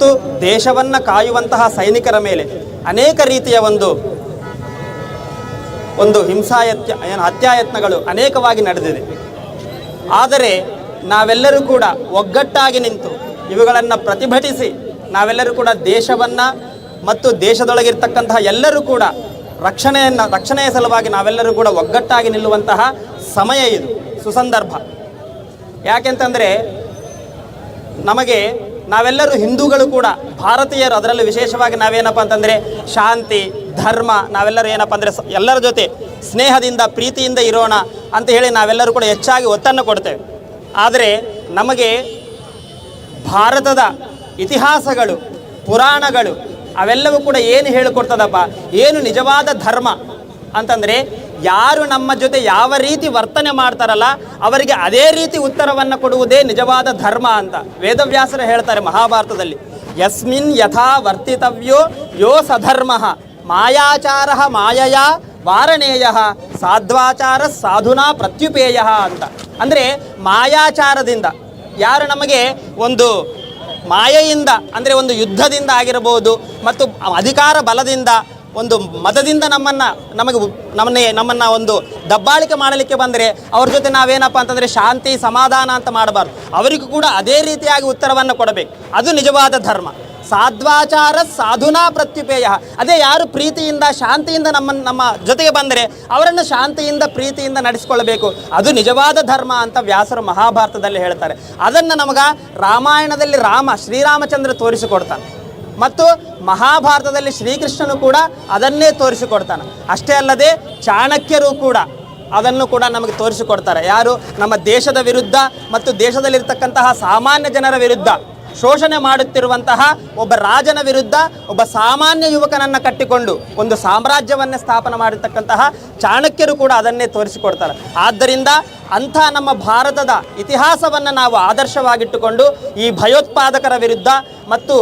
ಮತ್ತು ದೇಶವನ್ನು ಕಾಯುವಂತಹ ಸೈನಿಕರ ಮೇಲೆ ಅನೇಕ ರೀತಿಯ ಒಂದು ಒಂದು ಹಿಂಸಾಯತ್ಯ, ಏನು ಹತ್ಯಾಯತ್ನಗಳು ಅನೇಕವಾಗಿ ನಡೆದಿದೆ. ಆದರೆ ನಾವೆಲ್ಲರೂ ಕೂಡ ಒಗ್ಗಟ್ಟಾಗಿ ನಿಂತು ಇವುಗಳನ್ನು ಪ್ರತಿಭಟಿಸಿ ನಾವೆಲ್ಲರೂ ಕೂಡ ದೇಶವನ್ನು ಮತ್ತು ದೇಶದೊಳಗಿರ್ತಕ್ಕಂತಹ ಎಲ್ಲರೂ ಕೂಡ ರಕ್ಷಣೆಯನ್ನು, ರಕ್ಷಣೆಯ ಸಲುವಾಗಿ ನಾವೆಲ್ಲರೂ ಕೂಡ ಒಗ್ಗಟ್ಟಾಗಿ ನಿಲ್ಲುವಂತಹ ಸಮಯ ಇದು, ಸುಸಂದರ್ಭ. ಯಾಕೆಂತಂದರೆ ನಮಗೆ ನಾವೆಲ್ಲರೂ ಹಿಂದೂಗಳು ಕೂಡ, ಭಾರತೀಯರು, ಅದರಲ್ಲೂ ವಿಶೇಷವಾಗಿ ನಾವೇನಪ್ಪ ಅಂತಂದರೆ ಶಾಂತಿ, ಧರ್ಮ, ನಾವೆಲ್ಲರೂ ಏನಪ್ಪ ಅಂದರೆ ಎಲ್ಲರ ಜೊತೆ ಸ್ನೇಹದಿಂದ, ಪ್ರೀತಿಯಿಂದ ಇರೋಣ ಅಂತ ಹೇಳಿ ನಾವೆಲ್ಲರೂ ಕೂಡ ಹೆಚ್ಚಾಗಿ ಒತ್ತನ್ನು ಕೊಡ್ತೇವೆ. ಆದರೆ ನಮಗೆ ಭಾರತದ ಇತಿಹಾಸಗಳು, ಪುರಾಣಗಳು, ಅವೆಲ್ಲವೂ ಕೂಡ ಏನು ಹೇಳಿಕೊಡ್ತದಪ್ಪ, ಏನು ನಿಜವಾದ ಧರ್ಮ ಅಂತಂದರೆ ಯಾರು ನಮ್ಮ ಜೊತೆ ಯಾವ ರೀತಿ ವರ್ತನೆ ಮಾಡ್ತಾರಲ್ಲ, ಅವರಿಗೆ ಅದೇ ರೀತಿ ಉತ್ತರವನ್ನು ಕೊಡುವುದೇ ನಿಜವಾದ ಧರ್ಮ ಅಂತ ವೇದವ್ಯಾಸರು ಹೇಳ್ತಾರೆ ಮಹಾಭಾರತದಲ್ಲಿ. ಯಸ್ಮಿನ್ ಯಥಾ ವರ್ತಿತವ್ಯೋ ಯೋ ಸಧರ್ಮ. ಮಾಯಾಚಾರ ಮಾಯಯ, ವಾರಣೇಯ, ಸಾಧ್ವಾಚಾರ ಸಾಧುನಾ ಪ್ರತ್ಯುಪೇಯ ಅಂತ. ಅಂದರೆ ಮಾಯಾಚಾರದಿಂದ. ಯಾರು ನಮಗೆ ಒಂದು ಮಾಯೆಯಿಂದ, ಅಂದರೆ ಒಂದು ಯುದ್ಧದಿಂದ ಆಗಿರಬಹುದು, ಮತ್ತು ಅಧಿಕಾರ ಬಲದಿಂದ ಒಂದು ಮತದಿಂದ ನಮ್ಮನ್ನು, ನಮಗೆ ನಮ್ಮನ್ನ, ನಮ್ಮನ್ನೇ ಒಂದು ದಬ್ಬಾಳಿಕೆ ಮಾಡಲಿಕ್ಕೆ ಬಂದರೆ ಅವ್ರ ಜೊತೆ ನಾವೇನಪ್ಪ ಅಂತಂದರೆ ಶಾಂತಿ, ಸಮಾಧಾನ ಅಂತ ಮಾಡಬಾರ್ದು. ಅವರಿಗೂ ಕೂಡ ಅದೇ ರೀತಿಯಾಗಿ ಉತ್ತರವನ್ನು ಕೊಡಬೇಕು. ಅದು ನಿಜವಾದ ಧರ್ಮ. ಸಾಧ್ವಾಚಾರ ಸಾಧುನಾ ಪ್ರತ್ಯುಪೇಯ. ಅದೇ ಯಾರು ಪ್ರೀತಿಯಿಂದ, ಶಾಂತಿಯಿಂದ ನಮ್ಮ ನಮ್ಮ ಜೊತೆಗೆ ಬಂದರೆ ಅವರನ್ನು ಶಾಂತಿಯಿಂದ, ಪ್ರೀತಿಯಿಂದ ನಡೆಸಿಕೊಳ್ಳಬೇಕು. ಅದು ನಿಜವಾದ ಧರ್ಮ ಅಂತ ವ್ಯಾಸರು ಮಹಾಭಾರತದಲ್ಲಿ ಹೇಳ್ತಾರೆ. ಅದನ್ನು ನಮಗ ರಾಮಾಯಣದಲ್ಲಿ ರಾಮ ಶ್ರೀರಾಮಚಂದ್ರ ತೋರಿಸಿಕೊಡ್ತಾನೆ. ಮತ್ತು ಮಹಾಭಾರತದಲ್ಲಿ ಶ್ರೀಕೃಷ್ಣನು ಕೂಡ ಅದನ್ನೇ ತೋರಿಸಿಕೊಡ್ತಾನೆ. ಅಷ್ಟೇ ಅಲ್ಲದೆ ಚಾಣಕ್ಯರು ಕೂಡ ಅದನ್ನು ಕೂಡ ನಮಗೆ ತೋರಿಸಿಕೊಡ್ತಾರೆ. ಯಾರು? ನಮ್ಮ ದೇಶದ ವಿರುದ್ಧ ಮತ್ತು ದೇಶದಲ್ಲಿರ್ತಕ್ಕಂತಹ ಸಾಮಾನ್ಯ ಜನರ ವಿರುದ್ಧ ಶೋಷಣೆ ಮಾಡುತ್ತಿರುವಂತಹ ಒಬ್ಬ ರಾಜನ ವಿರುದ್ಧ ಒಬ್ಬ ಸಾಮಾನ್ಯ ಯುವಕನನ್ನು ಕಟ್ಟಿಕೊಂಡು ಒಂದು ಸಾಮ್ರಾಜ್ಯವನ್ನೇ ಸ್ಥಾಪನೆ ಮಾಡಿರ್ತಕ್ಕಂತಹ ಚಾಣಕ್ಯರು ಕೂಡ ಅದನ್ನೇ ತೋರಿಸಿಕೊಡ್ತಾರೆ. ಆದ್ದರಿಂದ ಅಂಥ ನಮ್ಮ ಭಾರತದ ಇತಿಹಾಸವನ್ನು ನಾವು ಆದರ್ಶವಾಗಿಟ್ಟುಕೊಂಡು ಈ ಭಯೋತ್ಪಾದಕರ ವಿರುದ್ಧ ಮತ್ತು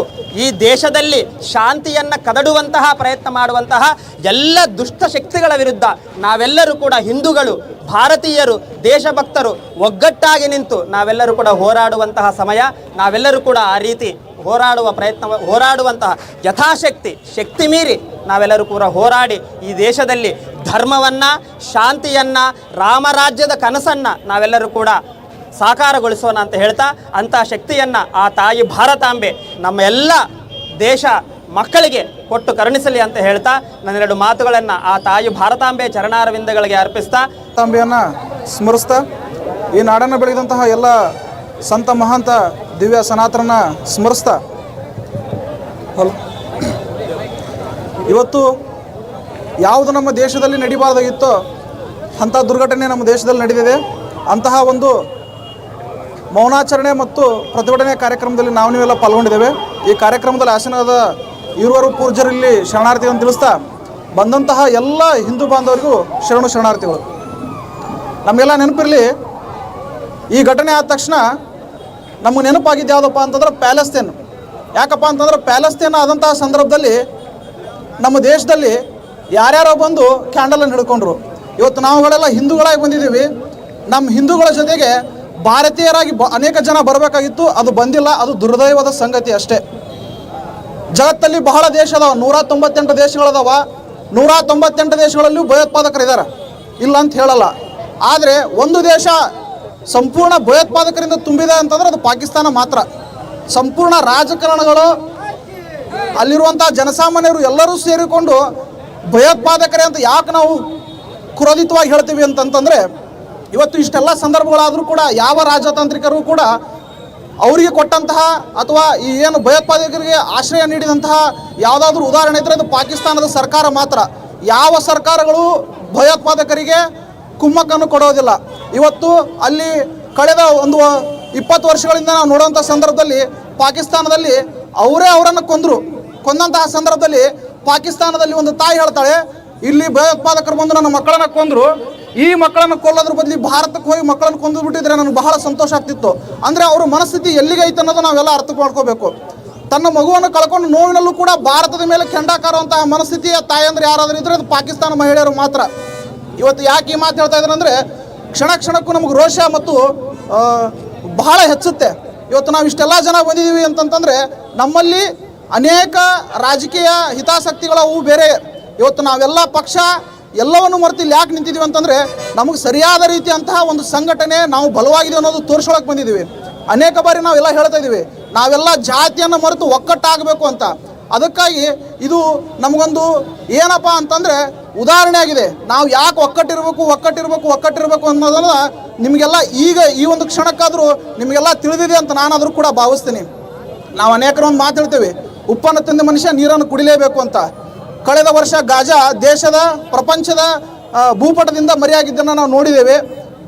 ಈ ದೇಶದಲ್ಲಿ ಶಾಂತಿಯನ್ನು ಕದಡುವಂತಹ ಪ್ರಯತ್ನ ಮಾಡುವಂತಹ ಎಲ್ಲ ದುಷ್ಟ ಶಕ್ತಿಗಳ ವಿರುದ್ಧ ನಾವೆಲ್ಲರೂ ಕೂಡ ಹಿಂದೂಗಳು, ಭಾರತೀಯರು, ದೇಶಭಕ್ತರು ಒಗ್ಗಟ್ಟಾಗಿ ನಿಂತು ನಾವೆಲ್ಲರೂ ಕೂಡ ಹೋರಾಡುವಂತಹ ಸಮಯ, ನಾವೆಲ್ಲರೂ ಕೂಡ ಆ ರೀತಿ ಹೋರಾಡುವ ಪ್ರಯತ್ನ, ಹೋರಾಡುವಂತಹ ಯಥಾಶಕ್ತಿ, ಶಕ್ತಿ ಮೀರಿ ನಾವೆಲ್ಲರೂ ಕೂಡ ಹೋರಾಡಿ ಈ ದೇಶದಲ್ಲಿ ಧರ್ಮವನ್ನು, ಶಾಂತಿಯನ್ನು, ರಾಮರಾಜ್ಯದ ಕನಸನ್ನು ನಾವೆಲ್ಲರೂ ಕೂಡ ಸಾಕಾರಗೊಳಿಸೋಣ ಅಂತ ಹೇಳ್ತಾ ಅಂಥ ಶಕ್ತಿಯನ್ನು ಆ ತಾಯಿ ಭಾರತಾಂಬೆ ನಮ್ಮ ಎಲ್ಲ ದೇಶ ಮಕ್ಕಳಿಗೆ ಕೊಟ್ಟು ಕರುಣಿಸಲಿ ಅಂತ ಹೇಳ್ತಾ ನನ್ನೆರಡು ಮಾತುಗಳನ್ನು ಆ ತಾಯಿ ಭಾರತಾಂಬೆ ಚರಣಾರವಿಂದಗಳಿಗೆ ಅರ್ಪಿಸ್ತಾ. ತಾಂಬೆಯನ್ನು ಸ್ಮರಿಸ್ತಾ ಈ ನಾಡನ್ನು ಬೆಳೆದಂತಹ ಎಲ್ಲ ಸಂತ ಮಹಾಂತ ದಿವ್ಯ ಸನಾತನ ಸ್ಮರಿಸ್ತಾ. ಹಲೋ. ಇವತ್ತು ಯಾವುದು ನಮ್ಮ ದೇಶದಲ್ಲಿ ನಡಿಬಾರ್ದಾಗಿತ್ತೋ ಅಂಥ ದುರ್ಘಟನೆ ನಮ್ಮ ದೇಶದಲ್ಲಿ ನಡೆದಿದೆ. ಅಂತಹ ಒಂದು ಮೌನಾಚರಣೆ ಮತ್ತು ಪ್ರತಿಭಟನೆ ಕಾರ್ಯಕ್ರಮದಲ್ಲಿ ನಾವು ನೀವೆಲ್ಲ ಪಾಲ್ಗೊಂಡಿದ್ದೇವೆ. ಈ ಕಾರ್ಯಕ್ರಮದಲ್ಲಿ ಆಸನದ ಇರುವರು ಪೂರ್ಜರಲ್ಲಿ ಶರಣಾರ್ಥಿಗಳನ್ನು ತಿಳಿಸ್ತಾ ಬಂದಂತಹ ಎಲ್ಲ ಹಿಂದೂ ಬಾಂಧವರಿಗೂ ಶರಣು ಶರಣಾರ್ಥಿಗಳು. ನಮಗೆಲ್ಲ ನೆನಪಿರಲಿ, ಈ ಘಟನೆ ಆದ ತಕ್ಷಣ ನಮಗೆ ನೆನಪಾಗಿದ್ದು ಯಾವುದಪ್ಪ ಅಂತಂದ್ರೆ ಪ್ಯಾಲೆಸ್ತೇನ್. ಯಾಕಪ್ಪ ಅಂತಂದ್ರೆ ಪ್ಯಾಲೆಸ್ತೇನ್ ಆದಂತಹ ಸಂದರ್ಭದಲ್ಲಿ ನಮ್ಮ ದೇಶದಲ್ಲಿ ಯಾರ್ಯಾರೋ ಬಂದು ಕ್ಯಾಂಡಲನ್ನು ಹಿಡ್ಕೊಂಡ್ರು. ಇವತ್ತು ನಾವುಗಳೆಲ್ಲ ಹಿಂದೂಗಳಾಗಿ ಬಂದಿದ್ದೀವಿ. ನಮ್ಮ ಹಿಂದೂಗಳ ಜೊತೆಗೆ ಭಾರತೀಯರಾಗಿ ಬ ಅನೇಕ ಜನ ಬರಬೇಕಾಗಿತ್ತು. ಅದು ಬಂದಿಲ್ಲ, ಅದು ದುರ್ದೈವದ ಸಂಗತಿ ಅಷ್ಟೇ. ಜಗತ್ತಲ್ಲಿ ಬಹಳ ದೇಶ ಅದಾವ. ನೂರ ತೊಂಬತ್ತೆಂಟು ದೇಶಗಳದಾವ. ನೂರ ತೊಂಬತ್ತೆಂಟು ದೇಶಗಳಲ್ಲೂ ಭಯೋತ್ಪಾದಕರಿದ್ದಾರೆ. ಇಲ್ಲ ಅಂತ ಹೇಳಲ್ಲ. ಆದರೆ ಒಂದು ದೇಶ ಸಂಪೂರ್ಣ ಭಯೋತ್ಪಾದಕರಿಂದ ತುಂಬಿದೆ ಅಂತಂದ್ರೆ ಅದು ಪಾಕಿಸ್ತಾನ ಮಾತ್ರ. ಸಂಪೂರ್ಣ ರಾಜಕಾರಣಗಳು ಅಲ್ಲಿರುವಂಥ ಜನಸಾಮಾನ್ಯರು ಎಲ್ಲರೂ ಸೇರಿಕೊಂಡು ಭಯೋತ್ಪಾದಕರೇ ಅಂತ ಯಾಕೆ ನಾವು ಕ್ರೋಧಿತವಾಗಿ ಹೇಳ್ತೀವಿ ಅಂತಂತಂದರೆ ಇವತ್ತು ಇಷ್ಟೆಲ್ಲ ಸಂದರ್ಭಗಳಾದರೂ ಕೂಡ ಯಾವ ರಾಜತಾಂತ್ರಿಕರು ಕೂಡ ಅವರಿಗೆ ಕೊಟ್ಟಂತಹ ಅಥವಾ ಈ ಏನು ಭಯೋತ್ಪಾದಕರಿಗೆ ಆಶ್ರಯ ನೀಡಿದಂತಹ ಯಾವುದಾದ್ರೂ ಉದಾಹರಣೆ ಇದ್ದರೆ ಅದು ಪಾಕಿಸ್ತಾನದ ಸರ್ಕಾರ ಮಾತ್ರ. ಯಾವ ಸರ್ಕಾರಗಳು ಭಯೋತ್ಪಾದಕರಿಗೆ ಕುಮ್ಮಕ್ಕನ್ನು ಕೊಡೋದಿಲ್ಲ. ಇವತ್ತು ಅಲ್ಲಿ ಕಳೆದ ಒಂದು ಇಪ್ಪತ್ತು ವರ್ಷಗಳಿಂದ ನಾವು ನೋಡುವಂಥ ಸಂದರ್ಭದಲ್ಲಿ ಪಾಕಿಸ್ತಾನದಲ್ಲಿ ಅವರೇ ಅವರನ್ನು ಕೊಂದರು. ಕೊಂದಂತಹ ಸಂದರ್ಭದಲ್ಲಿ ಪಾಕಿಸ್ತಾನದಲ್ಲಿ ಒಂದು ತಾಯಿ ಹೇಳ್ತಾಳೆ, ಇಲ್ಲಿ ಭಯೋತ್ಪಾದಕರು ಬಂದು ನನ್ನ ಮಕ್ಕಳನ್ನ ಕೊಂದರು. ಈ ಮಕ್ಕಳನ್ನು ಕೊಲ್ಲೋದ್ರ ಬದಲಿ ಭಾರತಕ್ಕೆ ಹೋಗಿ ಮಕ್ಕಳನ್ನು ಕೊಂದು ಬಿಟ್ಟಿದ್ರೆ ನನಗೆ ಬಹಳ ಸಂತೋಷ ಆಗ್ತಿತ್ತು. ಅಂದರೆ ಅವ್ರ ಮನಸ್ಥಿತಿ ಎಲ್ಲಿಗೆ ಐತೆ ಅನ್ನೋದು ನಾವೆಲ್ಲ ಅರ್ಥ ಮಾಡ್ಕೋಬೇಕು. ತನ್ನ ಮಗುವನ್ನು ಕಳ್ಕೊಂಡು ನೋವಿನಲ್ಲೂ ಕೂಡ ಭಾರತದ ಮೇಲೆ ಕೆಂಡಾಕಾರುವಂತಹ ಮನಸ್ಥಿತಿಯ ತಾಯಂದ್ರೆ ಯಾರಾದರೂ ಇದ್ರೆ ಅದು ಪಾಕಿಸ್ತಾನ ಮಹಿಳೆಯರು ಮಾತ್ರ. ಇವತ್ತು ಯಾಕೆ ಈ ಮಾತು ಹೇಳ್ತಾ ಇದ್ದಾರೆ ಅಂದರೆ, ಕ್ಷಣ ಕ್ಷಣಕ್ಕೂ ನಮಗೆ ರೋಷ ಮತ್ತು ಬಹಳ ಹೆಚ್ಚುತ್ತೆ. ಇವತ್ತು ನಾವು ಇಷ್ಟೆಲ್ಲ ಜನ ಬಂದಿದ್ದೀವಿ ಅಂತಂತಂದರೆ ನಮ್ಮಲ್ಲಿ ಅನೇಕ ರಾಜಕೀಯ ಹಿತಾಸಕ್ತಿಗಳ ಅವು ಬೇರೆ. ಇವತ್ತು ನಾವೆಲ್ಲ ಪಕ್ಷ ಎಲ್ಲವನ್ನು ಮರೆತು ಇಲ್ಲಿ ಯಾಕೆ ನಿಂತಿದ್ದೀವಿ ಅಂತಂದರೆ ನಮಗೆ ಸರಿಯಾದ ರೀತಿಯಂತಹ ಒಂದು ಸಂಘಟನೆ ನಾವು ಬಲವಾಗಿದೆ ಅನ್ನೋದು ತೋರಿಸೋಳಕ್ಕೆ ಬಂದಿದ್ದೀವಿ ಅನೇಕ ಬಾರಿ ನಾವೆಲ್ಲ ಹೇಳ್ತಾ ಇದ್ದೀವಿ ನಾವೆಲ್ಲ ಜಾತಿಯನ್ನು ಮರೆತು ಒಕ್ಕಟ್ಟಾಗಬೇಕು ಅಂತ. ಅದಕ್ಕಾಗಿ ಇದು ನಮಗೊಂದು ಏನಪ್ಪ ಅಂತಂದರೆ ಉದಾಹರಣೆ ಆಗಿದೆ. ನಾವು ಯಾಕೆ ಒಕ್ಕಟ್ಟಿರ್ಬೇಕು ಒಕ್ಕಟ್ಟಿರ್ಬೇಕು ಒಕ್ಕಟ್ಟಿರ್ಬೇಕು ಅನ್ನೋದನ್ನ ನಿಮಗೆಲ್ಲ ಈಗ ಈ ಒಂದು ಕ್ಷಣಕ್ಕಾದರೂ ನಿಮಗೆಲ್ಲ ತಿಳಿದಿದೆ ಅಂತ ನಾನಾದರೂ ಕೂಡ ಭಾವಿಸ್ತೀನಿ. ನಾವು ಅನೇಕರೊಂದು ಮಾತು ಹೇಳ್ತೇವೆ. ಉಪ್ಪನ್ನು ತಿಂದ ಮನುಷ್ಯ ನೀರನ್ನು ಕುಡಿಲೇಬೇಕು ಅಂತ. ಕಳೆದ ವರ್ಷ ಗಾಜಾ ದೇಶದ, ಪ್ರಪಂಚದ ಭೂಪಟದಿಂದ ಮರೆಯಾಗಿದ್ದನ್ನು ನಾವು ನೋಡಿದ್ದೇವೆ.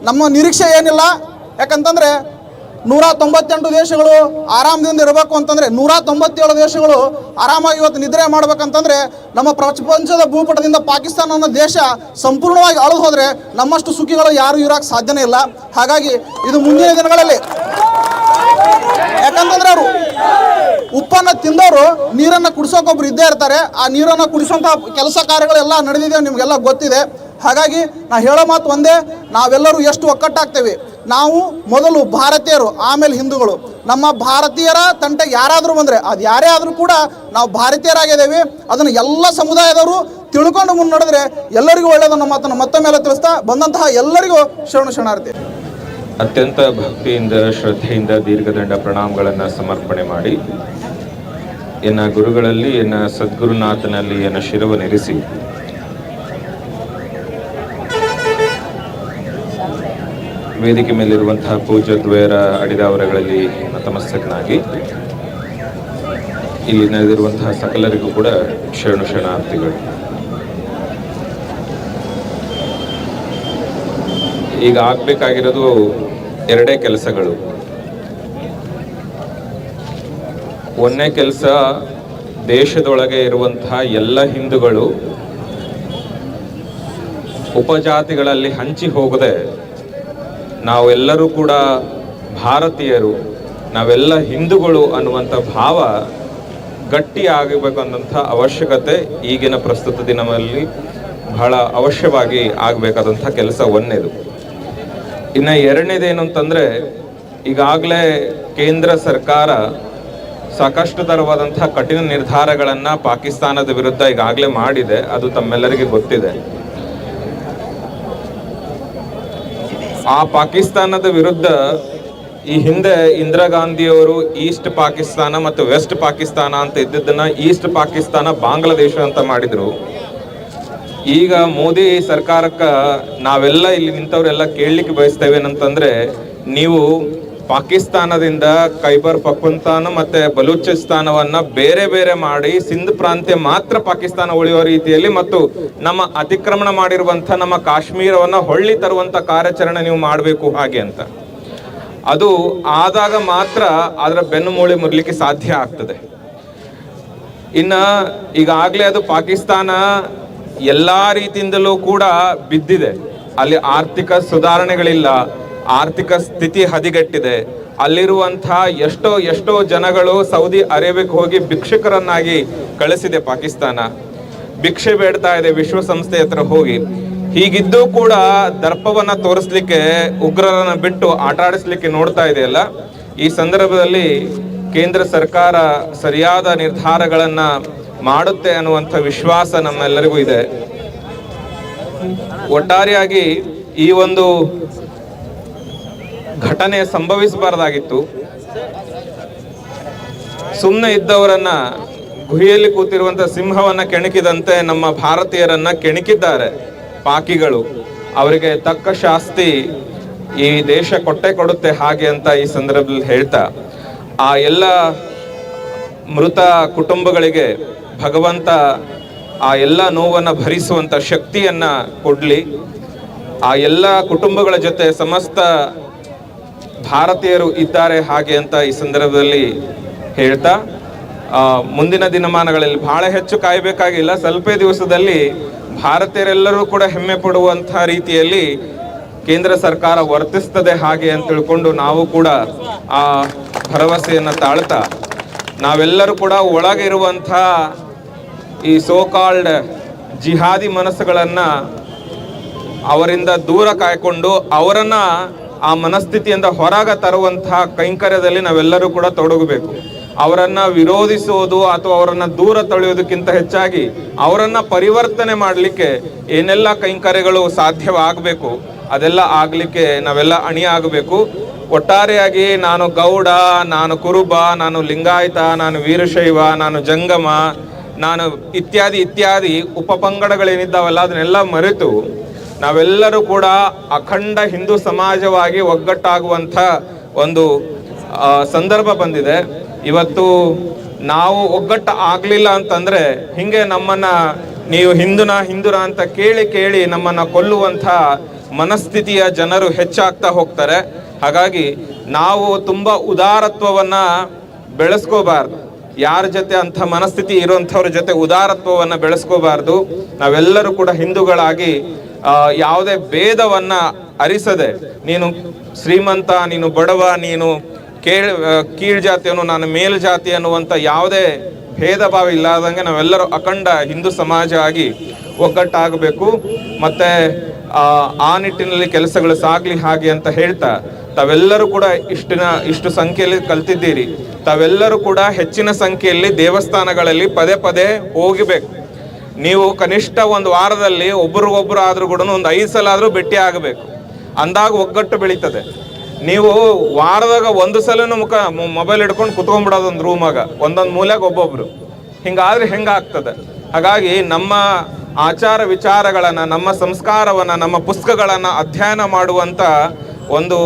ನಮ್ಮ ನಿರೀಕ್ಷೆ ಏನಿಲ್ಲ. ಯಾಕಂತಂದರೆ ನೂರ ತೊಂಬತ್ತೆಂಟು ದೇಶಗಳು ಆರಾಮದಿಂದ ಇರಬೇಕು ಅಂತಂದರೆ ನೂರ ತೊಂಬತ್ತೇಳು ದೇಶಗಳು ಆರಾಮಾಗಿ ಇವತ್ತು ನಿದ್ರೆ ಮಾಡ್ಬೇಕಂತಂದ್ರೆ ನಮ್ಮ ಪ್ರಪಂಚದ ಭೂಪಟದಿಂದ ಪಾಕಿಸ್ತಾನ ಅನ್ನೋ ದೇಶ ಸಂಪೂರ್ಣವಾಗಿ ಅಳದು ಹೋದರೆ ನಮ್ಮಷ್ಟು ಸುಖಿಗಳು ಯಾರು ಇರೋಕ್ಕೆ ಸಾಧ್ಯನೇ ಇಲ್ಲ. ಹಾಗಾಗಿ ಇದು ಮುಂದಿನ ದಿನಗಳಲ್ಲಿ ಯಾಕಂತಂದ್ರೆ ಅವರು ಉಪ್ಪನ್ನ ತಿಂದವರು ನೀರನ್ನು ಕುಡಿಸೋಕೊಬ್ರು ಇದ್ದೇ ಇರ್ತಾರೆ. ಆ ನೀರನ್ನು ಕುಡಿಸೋಂಥ ಕೆಲಸ ಕಾರ್ಯಗಳೆಲ್ಲ ನಡೆದಿದೆ ನಿಮಗೆಲ್ಲ ಗೊತ್ತಿದೆ. ಹಾಗಾಗಿ ನಾ ಹೇಳೋ ಮಾತು ಒಂದೇ, ನಾವೆಲ್ಲರೂ ಎಷ್ಟು ಒಕ್ಕಟ್ಟಾಗ್ತೇವೆ. ನಾವು ಮೊದಲು ಭಾರತೀಯರು, ಆಮೇಲೆ ಹಿಂದೂಗಳು. ನಮ್ಮ ಭಾರತೀಯರ ತಂಟೆ ಯಾರಾದರೂ ಬಂದರೆ, ಅದು ಯಾರೇ ಆದರೂ ಕೂಡ ನಾವು ಭಾರತೀಯರಾಗಿದ್ದೇವೆ. ಅದನ್ನು ಎಲ್ಲ ಸಮುದಾಯದವರು ತಿಳ್ಕೊಂಡು ಮುನ್ನಡೆದ್ರೆ ಎಲ್ಲರಿಗೂ ಒಳ್ಳೆಯದನ್ನು ಮಾತನ್ನು ಮತ್ತೊಮ್ಮೆಲ್ಲ ತಿಳಿಸ್ತಾ ಬಂದಂತಹ ಎಲ್ಲರಿಗೂ ಶರಣ ಶರಣಾರ್ಥಿ. ಅತ್ಯಂತ ಭಕ್ತಿಯಿಂದ, ಶ್ರದ್ಧೆಯಿಂದ ದೀರ್ಘದಂಡ ಪ್ರಣಾಮಗಳನ್ನು ಸಮರ್ಪಣೆ ಮಾಡಿ, ಎನ್ನ ಗುರುಗಳಲ್ಲಿ, ಎನ್ನ ಸದ್ಗುರುನಾಥನಲ್ಲಿ ಎನ್ನ ಶಿರವನ್ನಿರಿಸಿ ವೇದಿಕೆ ಮೇಲಿರುವಂತಹ ಪೂಜ ದ್ವಯರ ಅಡಿದಾವರಗಳಲ್ಲಿ ನತಮಸ್ತಕನಾಗಿ ಇಲ್ಲಿ ನಡೆದಿರುವಂತಹ ಸಕಲರಿಗೂ ಕೂಡ ಶರಣು ಶರಣಾರ್ಥಿಗಳು. ಈಗ ಆಗಬೇಕಾಗಿರೋದು ಎರಡೇ ಕೆಲಸಗಳು. ಒಂದನೇ ಕೆಲಸ ದೇಶದೊಳಗೆ ಇರುವಂತಹ ಎಲ್ಲ ಹಿಂದೂಗಳು ಉಪಜಾತಿಗಳಲ್ಲಿ ಹಂಚಿ ಹೋಗದೆ ನಾವೆಲ್ಲರೂ ಕೂಡ ಭಾರತೀಯರು, ನಾವೆಲ್ಲ ಹಿಂದೂಗಳು ಅನ್ನುವಂಥ ಭಾವ ಗಟ್ಟಿ ಆಗಬೇಕಂದಂಥ ಅವಶ್ಯಕತೆ ಈಗಿನ ಪ್ರಸ್ತುತ ದಿನದಲ್ಲಿ ಬಹಳ ಅವಶ್ಯವಾಗಿ ಆಗಬೇಕಾದಂಥ ಕೆಲಸ ಒಂದೇದು ಇನ್ನು ಎರಡನೇದೇನು ಅಂತಂದರೆ ಈಗಾಗಲೇ ಕೇಂದ್ರ ಸರ್ಕಾರ ಸಾಕಷ್ಟು ತರವಾದಂಥ ಕಠಿಣ ನಿರ್ಧಾರಗಳನ್ನು ಪಾಕಿಸ್ತಾನದ ವಿರುದ್ಧ ಈಗಾಗಲೇ ಮಾಡಿದೆ, ಅದು ತಮ್ಮೆಲ್ಲರಿಗೆ ಗೊತ್ತಿದೆ. ಆ ಪಾಕಿಸ್ತಾನದ ವಿರುದ್ಧ ಈ ಹಿಂದೆ ಇಂದಿರಾ ಗಾಂಧಿಯವರು ಈಸ್ಟ್ ಪಾಕಿಸ್ತಾನ ಮತ್ತು ವೆಸ್ಟ್ ಪಾಕಿಸ್ತಾನ ಅಂತ ಇದ್ದಿದ್ದನ್ನ ಈಸ್ಟ್ ಪಾಕಿಸ್ತಾನ ಬಾಂಗ್ಲಾದೇಶ ಅಂತ ಮಾಡಿದ್ರು. ಈಗ ಮೋದಿ ಸರ್ಕಾರಕ್ಕೆ ನಾವೆಲ್ಲ ಇಲ್ಲಿ ನಿಂತವರೆಲ್ಲ ಕೇಳಲಿಕ್ಕೆ ಬಯಸ್ತೇವೆ ಏನಂತಂದ್ರೆ, ನೀವು ಪಾಕಿಸ್ತಾನದಿಂದ ಖೈಬರ್ ಪಖ್ತೂನ್ಖಾನ ಮತ್ತೆ ಬಲೂಚಿಸ್ತಾನವನ್ನ ಬೇರೆ ಬೇರೆ ಮಾಡಿ ಸಿಂಧ್ ಪ್ರಾಂತ್ಯ ಮಾತ್ರ ಪಾಕಿಸ್ತಾನ ಉಳಿಯುವ ರೀತಿಯಲ್ಲಿ ಮತ್ತು ನಮ್ಮ ಅತಿಕ್ರಮಣ ಮಾಡಿರುವಂಥ ನಮ್ಮ ಕಾಶ್ಮೀರವನ್ನ ಹೊಳ್ಳಿ ತರುವಂತ ಕಾರ್ಯಾಚರಣೆ ನೀವು ಮಾಡಬೇಕು ಹಾಗೆ ಅಂತ. ಅದು ಆದಾಗ ಮಾತ್ರ ಅದರ ಬೆನ್ನು ಮೂಳೆ ಮುರ್ಲಿಕ್ಕೆ ಸಾಧ್ಯ ಆಗ್ತದೆ. ಇನ್ನ ಈಗಾಗಲೇ ಅದು ಪಾಕಿಸ್ತಾನ ಎಲ್ಲಾ ರೀತಿಯಿಂದಲೂ ಕೂಡ ಬಿದ್ದಿದೆ. ಅಲ್ಲಿ ಆರ್ಥಿಕ ಸುಧಾರಣೆಗಳಿಲ್ಲ. ಆರ್ಥಿಕ ಸ್ಥಿತಿ ಹದಿಗೆಟ್ಟಿದೆ. ಅಲ್ಲಿರುವಂತಹ ಎಷ್ಟೋ ಎಷ್ಟೋ ಜನಗಳು ಸೌದಿ ಅರೇಬಿಯಾಕ್ ಹೋಗಿ ಭಿಕ್ಷುಕರನ್ನಾಗಿ ಕಳಿಸಿದೆ ಪಾಕಿಸ್ತಾನ. ಭಿಕ್ಷೆ ಬೇಡ್ತಾ ಇದೆ ವಿಶ್ವಸಂಸ್ಥೆ ಹತ್ರ ಹೋಗಿ. ಹೀಗಿದ್ದೂ ಕೂಡ ದರ್ಪವನ್ನ ತೋರಿಸ್ಲಿಕ್ಕೆ, ಉಗ್ರರನ್ನ ಬಿಟ್ಟು ಆಟ ಆಡಿಸ್ಲಿಕ್ಕೆ ನೋಡ್ತಾ ಇದೆಯಲ್ಲ? ಈ ಸಂದರ್ಭದಲ್ಲಿ ಕೇಂದ್ರ ಸರ್ಕಾರ ಸರಿಯಾದ ನಿರ್ಧಾರಗಳನ್ನ ಮಾಡುತ್ತೆ ಅನ್ನುವಂಥ ವಿಶ್ವಾಸ ನಮ್ಮೆಲ್ಲರಿಗೂ ಇದೆ. ಒಟ್ಟಾರೆಯಾಗಿ ಈ ಒಂದು ಘಟನೆ ಸಂಭವಿಸಬಾರ್ದಾಗಿತ್ತು. ಸುಮ್ಮನೆ ಇದ್ದವರನ್ನ ಗುಹೆಯಲ್ಲಿ ಕೂತಿರುವಂತ ಸಿಂಹವನ್ನ ಕೆಣಕಿದಂತೆ ನಮ್ಮ ಭಾರತೀಯರನ್ನ ಕೆಣಕಿದ್ದಾರೆ ಪಾಕಿಗಳು. ಅವರಿಗೆ ತಕ್ಕ ಶಾಸ್ತಿ ಈ ದೇಶ ಕೊಟ್ಟೆ ಕೊಡುತ್ತೆ ಹಾಗೆ ಅಂತ ಈ ಸಂದರ್ಭದಲ್ಲಿ ಹೇಳ್ತಾ. ಆ ಎಲ್ಲ ಮೃತ ಕುಟುಂಬಗಳಿಗೆ ಭಗವಂತ ಆ ಎಲ್ಲ ನೋವನ್ನು ಭರಿಸುವಂಥ ಶಕ್ತಿಯನ್ನು ಕೊಡಲಿ. ಆ ಎಲ್ಲ ಕುಟುಂಬಗಳ ಜೊತೆ ಸಮಸ್ತ ಭಾರತೀಯರು ಇದ್ದಾರೆ ಹಾಗೆ ಅಂತ ಈ ಸಂದರ್ಭದಲ್ಲಿ ಹೇಳ್ತಾ ಮುಂದಿನ ದಿನಮಾನಗಳಲ್ಲಿ ಬಹಳ ಹೆಚ್ಚು ಕಾಯಬೇಕಾಗಿಲ್ಲ. ಸ್ವಲ್ಪ ದಿವಸದಲ್ಲಿ ಭಾರತೀಯರೆಲ್ಲರೂ ಕೂಡ ಹೆಮ್ಮೆ ಪಡುವಂತಹ ರೀತಿಯಲ್ಲಿ ಕೇಂದ್ರ ಸರ್ಕಾರ ವರ್ತಿಸ್ತದೆ ಹಾಗೆ ಅಂತ ತಿಳ್ಕೊಂಡು ನಾವು ಕೂಡ ಆ ಭರವಸೆಯನ್ನು ತಾಳ್ತಾ, ನಾವೆಲ್ಲರೂ ಕೂಡ ಒಳಗಿರುವಂಥ ಈ ಸೋಕಾಲ್ಡ್ ಜಿಹಾದಿ ಮನಸ್ಸುಗಳನ್ನು ಅವರಿಂದ ದೂರ ಕಾಯ್ಕೊಂಡು ಅವರನ್ನ ಆ ಮನಸ್ಥಿತಿಯಿಂದ ಹೊರಗ ತರುವಂತಹ ಕೈಂಕರ್ಯದಲ್ಲಿ ನಾವೆಲ್ಲರೂ ಕೂಡ ತೊಡಗಬೇಕು. ಅವರನ್ನ ವಿರೋಧಿಸೋದು ಅಥವಾ ಅವರನ್ನ ದೂರ ತಳೆಯೋದಕ್ಕಿಂತ ಹೆಚ್ಚಾಗಿ ಅವರನ್ನ ಪರಿವರ್ತನೆ ಮಾಡಲಿಕ್ಕೆ ಏನೆಲ್ಲ ಕೈಂಕರ್ಯಗಳು ಸಾಧ್ಯವಾಗಬೇಕು, ಅದೆಲ್ಲ ಆಗಲಿಕ್ಕೆ ನಾವೆಲ್ಲ ಅಣಿ ಆಗಬೇಕು ಒಟ್ಟಾರೆಯಾಗಿ ನಾನು ಗೌಡ, ನಾನು ಕುರುಬ, ನಾನು ಲಿಂಗಾಯತ, ನಾನು ವೀರಶೈವ, ನಾನು ಜಂಗಮ, ನಾನು ಇತ್ಯಾದಿ ಇತ್ಯಾದಿ ಉಪಪಂಗಡಗಳೇನಿದ್ದಾವಲ್ಲ ಅದನ್ನೆಲ್ಲ ಮರೆತು ನಾವೆಲ್ಲರೂ ಕೂಡ ಅಖಂಡ ಹಿಂದೂ ಸಮಾಜವಾಗಿ ಒಗ್ಗಟ್ಟಾಗುವಂಥ ಒಂದು ಸಂದರ್ಭ ಬಂದಿದೆ. ಇವತ್ತು ನಾವು ಒಗ್ಗಟ್ಟು ಆಗಲಿಲ್ಲ ಅಂತಂದರೆ ಹಿಂಗೆ ನಮ್ಮನ್ನು ನೀವು ಹಿಂದುನ ಹಿಂದುನ ಅಂತ ಕೇಳಿ ಕೇಳಿ ನಮ್ಮನ್ನು ಕೊಲ್ಲುವಂಥ ಮನಸ್ಥಿತಿಯ ಜನರು ಹೆಚ್ಚಾಗ್ತಾ ಹೋಗ್ತಾರೆ. ಹಾಗಾಗಿ ನಾವು ತುಂಬ ಉದಾರತ್ವವನ್ನು ಬೆಳೆಸ್ಕೋಬಾರ್ದು. ಯಾರ ಜೊತೆ ಅಂಥ ಮನಸ್ಥಿತಿ ಇರುವಂಥವ್ರ ಜೊತೆ ಉದಾರತ್ವವನ್ನು ಬೆಳೆಸ್ಕೋಬಾರ್ದು. ನಾವೆಲ್ಲರೂ ಕೂಡ ಹಿಂದೂಗಳಾಗಿ ಯಾವುದೇ ಭೇದವನ್ನು ಅರಿಸದೆ, ನೀನು ಶ್ರೀಮಂತ, ನೀನು ಬಡವ, ನೀನು ಕೇಳ್ ಜಾತಿಯವನು ನಾನು ಮೇಲ್ ಜಾತಿ ಅನ್ನುವಂಥ ಯಾವುದೇ ಭೇದ ಭಾವ ಇಲ್ಲದಂಗೆ ನಾವೆಲ್ಲರೂ ಅಖಂಡ ಹಿಂದೂ ಸಮಾಜ ಆಗಿ ಒಗ್ಗಟ್ಟಾಗಬೇಕು. ಮತ್ತು ಆ ನಿಟ್ಟಿನಲ್ಲಿ ಕೆಲಸಗಳು ಸಾಗಲಿ ಹಾಗೆ ಅಂತ ಹೇಳ್ತಾ ತಾವೆಲ್ಲರೂ ಕೂಡ ಇಷ್ಟಿನ, ಇಷ್ಟು ಸಂಖ್ಯೆಯಲ್ಲಿ ಕಲ್ತಿದ್ದೀರಿ. ತಾವೆಲ್ಲರೂ ಕೂಡ ಹೆಚ್ಚಿನ ಸಂಖ್ಯೆಯಲ್ಲಿ ದೇವಸ್ಥಾನಗಳಲ್ಲಿ ಪದೇ ಪದೇ ಹೋಗಬೇಕು. ನೀವು ಕನಿಷ್ಠ ಒಂದು ವಾರದಲ್ಲಿ ಒಬ್ರಿಗೊಬ್ರು ಆದರೂ ಕೂಡ ಒಂದು ಐದು ಸಲ ಆದರೂ ಭೇಟಿ ಆಗಬೇಕು. ಅಂದಾಗ ಒಗ್ಗಟ್ಟು ಬೆಳೀತದೆ. ನೀವು ವಾರದಾಗ ಒಂದು ಸಲನೂ ಮುಖ ಮೊಬೈಲ್ ಹಿಡ್ಕೊಂಡು ಕುತ್ಕೊಂಡ್ಬಿಡೋದು ಒಂದು ರೂಮಾಗ ಒಂದೊಂದು ಮೂಲೆಗೆ ಒಬ್ಬೊಬ್ರು. ಹಿಂಗಾದ್ರೆ ಹೆಂಗಾಗ್ತದೆ? ಹಾಗಾಗಿ ನಮ್ಮ ಆಚಾರ ವಿಚಾರಗಳನ್ನು, ನಮ್ಮ ಸಂಸ್ಕಾರವನ್ನ, ನಮ್ಮ ಪುಸ್ತಕಗಳನ್ನು ಅಧ್ಯಯನ ಮಾಡುವಂತ ಒಂದು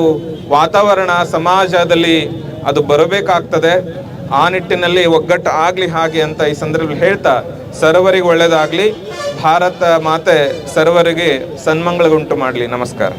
ವಾತಾವರಣ ಸಮಾಜದಲ್ಲಿ ಅದು ಬರಬೇಕಾಗ್ತದೆ. ಆ ನಿಟ್ಟಿನಲ್ಲಿ ಒಗ್ಗಟ್ಟು ಆಗಲಿ ಹಾಗೆ ಅಂತ ಈ ಸಂದರ್ಭದಲ್ಲಿ ಹೇಳ್ತಾ, ಸರ್ವರಿಗೆ ಒಳ್ಳೆಯದಾಗಲಿ ಭಾರತ ಮಾತೆ ಸರ್ವರಿಗೆ ಸನ್ಮಂಗಳಗುಂಟು ಮಾಡಲಿ. ನಮಸ್ಕಾರ.